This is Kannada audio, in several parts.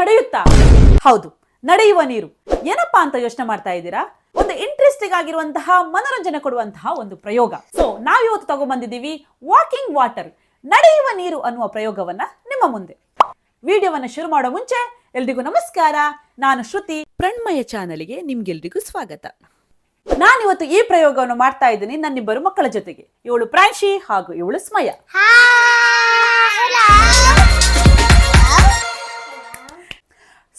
ನಡೆಯುತ್ತಾ? ಹೌದು ನಡೆಯುವ ನೀರು. ಏನಪ್ಪಾ ಅಂತ ಯೋಚನೆ ಮಾಡ್ತಾ ಇದ್ದೀರಾ? ಒಂದು ಇಂಟ್ರೆಸ್ಟಿಂಗ್ ಆಗಿರುವಂತಹ ಮನೋರಂಜನೆ ಕೊಡುವಂತಹ ಒಂದು ಪ್ರಯೋಗ. ಸೊ ನಾವಿವತ್ತು ತಗೊಂಡ್ಬಂದಿದ್ದೀವಿ ವಾಕಿಂಗ್ ವಾಟರ್ ನಡೆಯುವ ನೀರು ಅನ್ನುವ ಪ್ರಯೋಗವನ್ನ ನಿಮ್ಮ ಮುಂದೆ. ವಿಡಿಯೋವನ್ನ ಶುರು ಮಾಡೋ ಮುಂಚೆ ಎಲ್ರಿಗೂ ನಮಸ್ಕಾರ. ನಾನು ಶ್ರುತಿ. ಪ್ರಣಮಯ ಚಾನಲ್ಗೆ ನಿಮ್ಗೆಲ್ರಿಗೂ ಸ್ವಾಗತ. ನಾನಿವತ್ತು ಈ ಪ್ರಯೋಗವನ್ನು ಮಾಡ್ತಾ ಇದ್ದೀನಿ ನನ್ನಿಬ್ಬರು ಮಕ್ಕಳ ಜೊತೆಗೆ. ಇವಳು ಪ್ರಾಂಶಿ ಹಾಗೂ ಇವಳು ಸ್ಮಯ.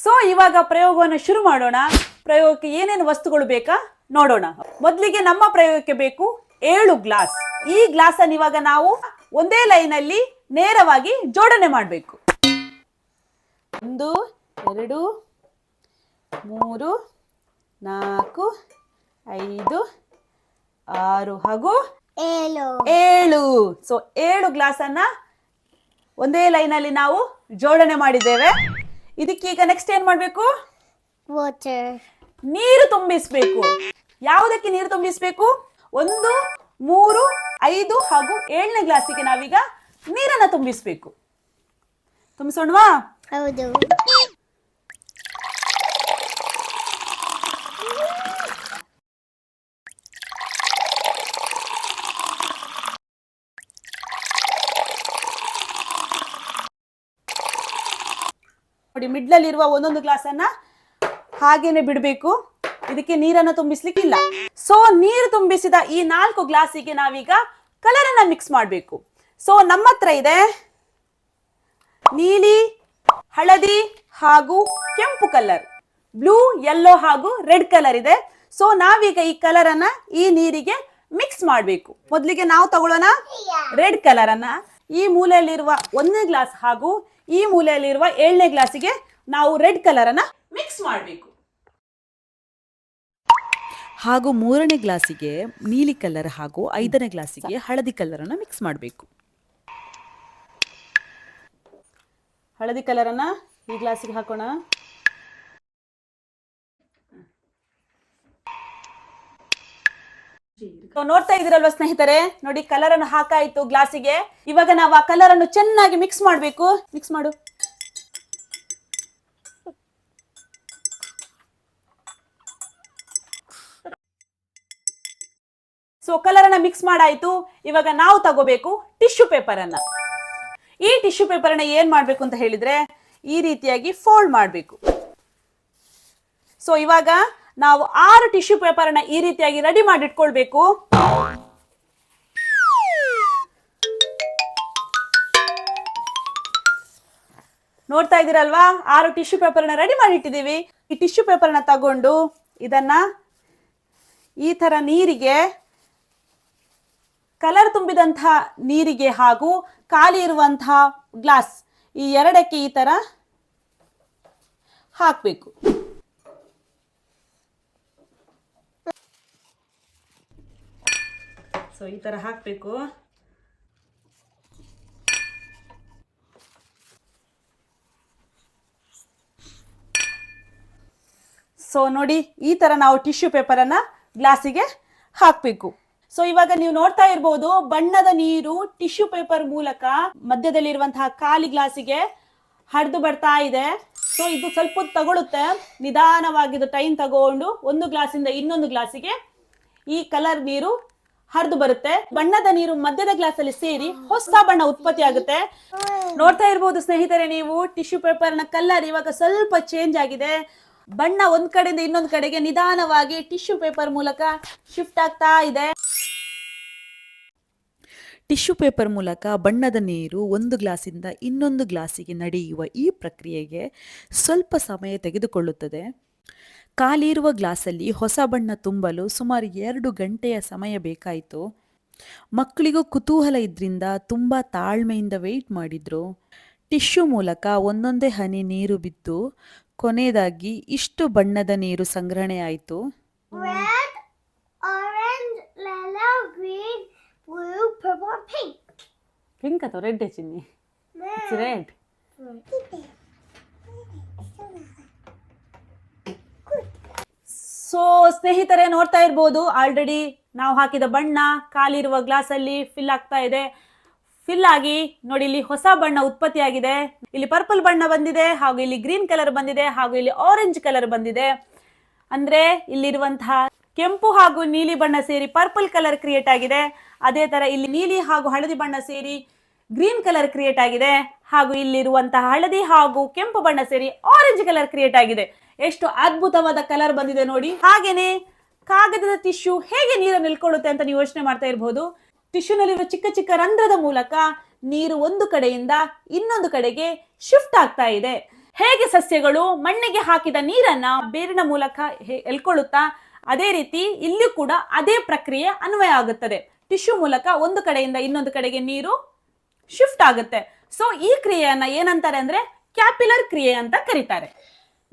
ಸೊ ಇವಾಗ ಪ್ರಯೋಗವನ್ನು ಶುರು ಮಾಡೋಣ. ಪ್ರಯೋಗಕ್ಕೆ ಏನೇನು ವಸ್ತುಗಳು ಬೇಕಾ? ನೋಡೋಣ. ಮೊದಲಿಗೆ ನಮ್ಮ ಪ್ರಯೋಗಕ್ಕೆ ಬೇಕು ಏಳು ಗ್ಲಾಸ್. ಈ ಗ್ಲಾಸ್ ಅನ್ನು ಇವಾಗ ನಾವು ಒಂದೇ ಲೈನ್ ಅಲ್ಲಿ ನೇರವಾಗಿ ಜೋಡಣೆ ಮಾಡಬೇಕು. ಒಂದು ಎರಡು ಮೂರು ನಾಲ್ಕು ಐದು ಆರು ಹಾಗೂ ಏಳು. ಏಳು. ಸೊ ಏಳು ಗ್ಲಾಸ್ ಅನ್ನ ಒಂದೇ ಲೈನ್ ಅಲ್ಲಿ ನಾವು ಜೋಡಣೆ ಮಾಡಿದ್ದೇವೆ. ಇದಕ್ಕೀಗ ನೆಕ್ಸ್ಟ್ ಏನ್ ಮಾಡ್ಬೇಕು? ವಾಟರ್ ನೀರು ತುಂಬಿಸ್ಬೇಕು. ಯಾವುದಕ್ಕೆ ನೀರು ತುಂಬಿಸ್ಬೇಕು? ಒಂದು ಮೂರು ಐದು ಹಾಗೂ ಏಳನೇ ಗ್ಲಾಸಿಗೆ ನಾವೀಗ ನೀರನ್ನ ತುಂಬಿಸ್ಬೇಕು. ತುಂಬಿಸೋಣವಾ? ಹೌದು. ನೋಡಿ ಮಿಡ್ಲಲ್ಲಿರುವ ಒಂದೊಂದು ಗ್ಲಾಸನ್ನ ಹಾಗೇನೆ ಬಿಡಬೇಕು. ಇದಕ್ಕೆ ನೀರನ್ನು ತುಂಬಿಸ್ಲಿಕ್ಕಿಲ್ಲ. ಸೊ ನೀರು ತುಂಬಿಸಿದ ಈ ನಾಲ್ಕು ಗ್ಲಾಸಿಗೆ ನಾವೀಗ ಕಲರ್ ಅನ್ನ ಮಿಕ್ಸ್ ಮಾಡಬೇಕು. ಸೊ ನಮ್ಮ ಹತ್ರ ಇದೆ ನೀಲಿ, ಹಳದಿ ಹಾಗೂ ಕೆಂಪು ಕಲರ್ ಬ್ಲೂ ಯೆಲ್ಲೋ ಹಾಗೂ ರೆಡ್ ಕಲರ್ ಇದೆ. ಸೊ ನಾವೀಗ ಈ ಕಲರ್ ಅನ್ನ ಈ ನೀರಿಗೆ ಮಿಕ್ಸ್ ಮಾಡಬೇಕು. ಮೊದಲಿಗೆ ನಾವು ತಗೊಳ್ಳೋಣ ರೆಡ್ ಕಲರನ್ನ ಈ ಮೂಲೆಯಲ್ಲಿರುವ ಒಂದನೇ ಗ್ಲಾಸ್ ಹಾಗೂ ಈ ಮೂಲೆಯಲ್ಲಿರುವ ಏಳನೇ ಗ್ಲಾಸಿಗೆ ನಾವು ರೆಡ್ ಕಲರನ್ನು ಅನ್ನ ಮಿಕ್ಸ್ ಮಾಡಬೇಕು. ಹಾಗೂ ಮೂರನೇ ಗ್ಲಾಸಿಗೆ ನೀಲಿ ಕಲರ್ ಹಾಗೂ ಐದನೇ ಗ್ಲಾಸಿಗೆ ಹಳದಿ ಕಲರ್ ಅನ್ನ ಮಿಕ್ಸ್ ಮಾಡಬೇಕು. ಹಳದಿ ಕಲರನ್ನು ಅನ್ನ ಈ ಗ್ಲಾಸಿಗೆ ಹಾಕೋಣ. ನೋಡ್ತಾ ಇದೀರಲ್ವಾ ಸ್ನೇಹಿತರೆ? ನೋಡಿ ಕಲರ್ ಅನ್ನು ಹಾಕಾಯ್ತು ಗ್ಲಾಸಿಗೆ. ಇವಾಗ ನಾವು ಆ ಕಲರ್ ಅನ್ನು ಚೆನ್ನಾಗಿ ಮಿಕ್ಸ್ ಮಾಡ್ಬೇಕು. ಮಿಕ್ಸ್ ಮಾಡು. ಸೊ ಕಲರ್ ಅನ್ನ ಮಿಕ್ಸ್ ಮಾಡಾಯ್ತು. ಇವಾಗ ನಾವು ತಗೋಬೇಕು ಟಿಶ್ಯೂ ಪೇಪರ್ ಅನ್ನ. ಈ ಟಿಶ್ಯೂ ಪೇಪರ್ ಅನ್ನ ಏನ್ ಮಾಡ್ಬೇಕು ಅಂತ ಹೇಳಿದ್ರೆ ಈ ರೀತಿಯಾಗಿ ಫೋಲ್ಡ್ ಮಾಡಬೇಕು. ಸೊ ಇವಾಗ ನಾವು ಆರು ಟಿಶ್ಯೂ ಪೇಪರ್ನ ಈ ರೀತಿಯಾಗಿ ರೆಡಿ ಮಾಡಿ ಇಟ್ಕೊಳ್ಬೇಕು ನೋಡ್ತಾ ಇದ್ದೀರಲ್ವಾ? ಆರು ಟಿಶ್ಯೂ ಪೇಪರ್ನ ರೆಡಿ ಮಾಡಿ ಇಟ್ಟಿದ್ದೀವಿ ಈ ಟಿಶ್ಯೂ ಪೇಪರ್ನ ತಗೊಂಡು ಇದನ್ನ ಈ ತರ ನೀರಿಗೆ ಕಲರ್ ತುಂಬಿದಂತಹ ನೀರಿಗೆ ಹಾಗೂ ಖಾಲಿ ಇರುವಂತಹ ಗ್ಲಾಸ್ ಈ ಎರಡಕ್ಕೆ ಈ ತರ ಹಾಕ್ಬೇಕು. ಸೊ ಈ ಥರ ಹಾಕಬೇಕು. ಸೊ ನೋಡಿ, ಈ ಥರ ನಾವು ಟಿಶ್ಯೂ ಪೇಪರನ್ನು ಗ್ಲಾಸಿಗೆ ಹಾಕಬೇಕು. ಸೊ ಇವಾಗ ನೀವು ನೋಡ್ತಾ ಇರ್ಬೋದು, ಬಣ್ಣದ ನೀರು ಟಿಶ್ಯೂ ಪೇಪರ್ ಮೂಲಕ ಮಧ್ಯದಲ್ಲಿರುವಂತಹ ಖಾಲಿ ಗ್ಲಾಸಿಗೆ ಹರಿದು ಬರ್ತಾ ಇದೆ. ಸೊ ಇದು ಸ್ವಲ್ಪ ತಗೊಳುತ್ತೆ. ನಿಧಾನವಾಗಿ ಟೈಮ್ ತಗೊಂಡು ಒಂದು ಗ್ಲಾಸಿಂದ ಇನ್ನೊಂದು ಗ್ಲಾಸಿಗೆ ಈ ಕಲರ್ ನೀರು ಹರಿದು ಬರುತ್ತೆ. ಬಣ್ಣದ ನೀರು ಮಧ್ಯದ ಗ್ಲಾಸ್ ಅಲ್ಲಿ ಸೇರಿ ಹೊಸ ಬಣ್ಣ ಉತ್ಪತ್ತಿ ಆಗುತ್ತೆ. ನೋಡ್ತಾ ಇರ್ಬೋದು ಸ್ನೇಹಿತರೆ ನೀವು, ಟಿಶ್ಯೂ ಪೇಪರ್ನ ಕಲರ್ ಇವಾಗ ಸ್ವಲ್ಪ ಚೇಂಜ್ ಆಗಿದೆ. ಬಣ್ಣ ಒಂದ್ ಕಡೆಯಿಂದ ಇನ್ನೊಂದ್ ಕಡೆಗೆ ನಿಧಾನವಾಗಿ ಟಿಶ್ಯೂ ಪೇಪರ್ ಮೂಲಕ ಶಿಫ್ಟ್ ಆಗ್ತಾ ಇದೆ. ಟಿಶ್ಯೂ ಪೇಪರ್ ಮೂಲಕ ಬಣ್ಣದ ನೀರು ಒಂದು ಗ್ಲಾಸಿಂದ ಇನ್ನೊಂದು ಗ್ಲಾಸಿಗೆ ನಡೆಯುವ ಈ ಪ್ರಕ್ರಿಯೆಗೆ ಸ್ವಲ್ಪ ಸಮಯ ತೆಗೆದುಕೊಳ್ಳುತ್ತದೆ. ಖಾಲಿ ಇರುವ ಗ್ಲಾಸಲ್ಲಿ ಹೊಸ ಬಣ್ಣ ತುಂಬಲು ಸುಮಾರು ಎರಡು ಗಂಟೆಯ ಸಮಯ ಬೇಕಾಯಿತು. ಮಕ್ಕಳಿಗೂ ಕುತೂಹಲ ಇದ್ರಿಂದ ತುಂಬ ತಾಳ್ಮೆಯಿಂದ ವೆಯ್ಟ್ ಮಾಡಿದ್ರು. ಟಿಶ್ಯೂ ಮೂಲಕ ಒಂದೊಂದೇ ಹನಿ ನೀರು ಬಿದ್ದು ಕೊನೆಯದಾಗಿ ಇಷ್ಟು ಬಣ್ಣದ ನೀರು ಸಂಗ್ರಹಣೆ ಆಯಿತು. ಪಿಂಕ್ ಅಥವಾ ರೆಡ್ ಚಿನ್ನಿ? ರೆಡ್ ಸೊ ಸ್ನೇಹಿತರೆ, ನೋಡ್ತಾ ಇರ್ಬೋದು ಆಲ್ರೆಡಿ ನಾವು ಹಾಕಿದ ಬಣ್ಣ, ಖಾಲಿರುವ ಗ್ಲಾಸ್ ಅಲ್ಲಿ ಫಿಲ್ ಆಗ್ತಾ ಇದೆ. ಫಿಲ್ ಆಗಿ, ನೋಡಿ, ಇಲ್ಲಿ ಹೊಸ ಬಣ್ಣ ಉತ್ಪತ್ತಿಯಾಗಿದೆ ಇಲ್ಲಿ ಪರ್ಪಲ್ ಬಣ್ಣ ಬಂದಿದೆ, ಹಾಗೂ ಇಲ್ಲಿ ಗ್ರೀನ್ ಕಲರ್ ಬಂದಿದೆ, ಹಾಗೂ ಇಲ್ಲಿ ಆರೆಂಜ್ ಕಲರ್ ಬಂದಿದೆ. ಅಂದ್ರೆ, ಇಲ್ಲಿರುವಂತಹ ಕೆಂಪು ಹಾಗೂ ನೀಲಿ ಬಣ್ಣ ಸೇರಿ ಪರ್ಪಲ್ ಕಲರ್ ಕ್ರಿಯೇಟ್ ಆಗಿದೆ. ಅದೇ ತರ ಇಲ್ಲಿ ನೀಲಿ ಹಾಗೂ ಹಳದಿ ಬಣ್ಣ ಸೇರಿ ಗ್ರೀನ್ ಕಲರ್ ಕ್ರಿಯೇಟ್ ಆಗಿದೆ. ಹಾಗೂ ಇಲ್ಲಿರುವಂತಹ ಹಳದಿ ಹಾಗೂ ಕೆಂಪು ಬಣ್ಣ ಸೇರಿ ಆರೆಂಜ್ ಕಲರ್ ಕ್ರಿಯೇಟ್ ಆಗಿದೆ. ಎಷ್ಟು ಅದ್ಭುತವಾದ ಕಲರ್ ಬಂದಿದೆ ನೋಡಿ. ಹಾಗೇನೆ ಕಾಗದದ ಟಿಶ್ಯೂ ಹೇಗೆ ನೀರನ್ನು ನಿಲ್ಕೊಳ್ಳುತ್ತೆ ಅಂತ ನೀವು ಯೋಚನೆ ಮಾಡ್ತಾ ಇರಬಹುದು ಟಿಶ್ಯೂನಲ್ಲಿರುವ ಚಿಕ್ಕ ಚಿಕ್ಕ ರಂಧ್ರದ ಮೂಲಕ ನೀರು ಒಂದು ಕಡೆಯಿಂದ ಇನ್ನೊಂದು ಕಡೆಗೆ ಶಿಫ್ಟ್ ಆಗ್ತಾ ಇದೆ. ಹೇಗೆ ಸಸ್ಯಗಳು ಮಣ್ಣಿಗೆ ಹಾಕಿದ ನೀರನ್ನ ಬೇರಿನ ಮೂಲಕ ಎಲ್ಕೊಳ್ಳುತ್ತಾ ಅದೇ ರೀತಿ ಇಲ್ಲಿಯೂ ಕೂಡ ಅದೇ ಪ್ರಕ್ರಿಯೆ ಅನ್ವಯ ಆಗುತ್ತದೆ. ಟಿಶ್ಯೂ ಮೂಲಕ ಒಂದು ಕಡೆಯಿಂದ ಇನ್ನೊಂದು ಕಡೆಗೆ ನೀರು ಶಿಫ್ಟ್ ಆಗುತ್ತೆ. ಸೊ ಈ ಕ್ರಿಯೆಯನ್ನ ಏನಂತಾರೆ ಅಂದ್ರೆ ಕ್ಯಾಪಿಲರ್ ಕ್ರಿಯೆ ಅಂತ ಕರೀತಾರೆ.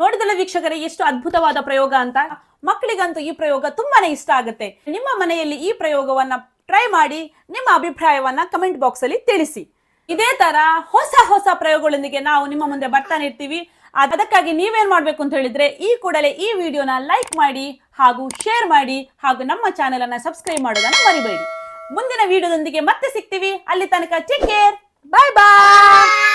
ನೋಡಿದಲ್ಲ ವೀಕ್ಷಕರೇ, ಎಷ್ಟು ಅದ್ಭುತವಾದ ಪ್ರಯೋಗ ಅಂತ? ಮಕ್ಕಳಿಗಂತೂ ಈ ಪ್ರಯೋಗ ತುಂಬಾನೇ ಇಷ್ಟ ಆಗುತ್ತೆ. ನಿಮ್ಮ ಮನೆಯಲ್ಲಿ ಈ ಪ್ರಯೋಗವನ್ನ ಟ್ರೈ ಮಾಡಿ, ನಿಮ್ಮ ಅಭಿಪ್ರಾಯವನ್ನ ಕಮೆಂಟ್ ಬಾಕ್ಸ್ ಅಲ್ಲಿ ತಿಳಿಸಿ. ಇದೇ ತರ ಹೊಸ ಹೊಸ ಪ್ರಯೋಗಗಳೊಂದಿಗೆ ನಾವು ನಿಮ್ಮ ಮುಂದೆ ಬರ್ತಾನೆ ಇರ್ತೀವಿ. ಅದ್- ಅದಕ್ಕಾಗಿ ನೀವೇನ್ ಮಾಡ್ಬೇಕು ಅಂತ ಹೇಳಿದ್ರೆ, ಈ ಕೂಡಲೇ ಈ ವಿಡಿಯೋನ ಲೈಕ್ ಮಾಡಿ ಹಾಗೂ ಶೇರ್ ಮಾಡಿ ಹಾಗೂ ನಮ್ಮ ಚಾನೆಲ್ ಅನ್ನ ಸಬ್ಸ್ಕ್ರೈಬ್ ಮಾಡೋದನ್ನ ಮರಿಬೇಡಿ. ಮುಂದಿನ ವಿಡಿಯೋದೊಂದಿಗೆ ಮತ್ತೆ ಸಿಗ್ತೀವಿ. ಅಲ್ಲಿ ತನಕ ಟೇಕ್ ಕೇರ್ ಬಾಯ್ ಬಾಯ್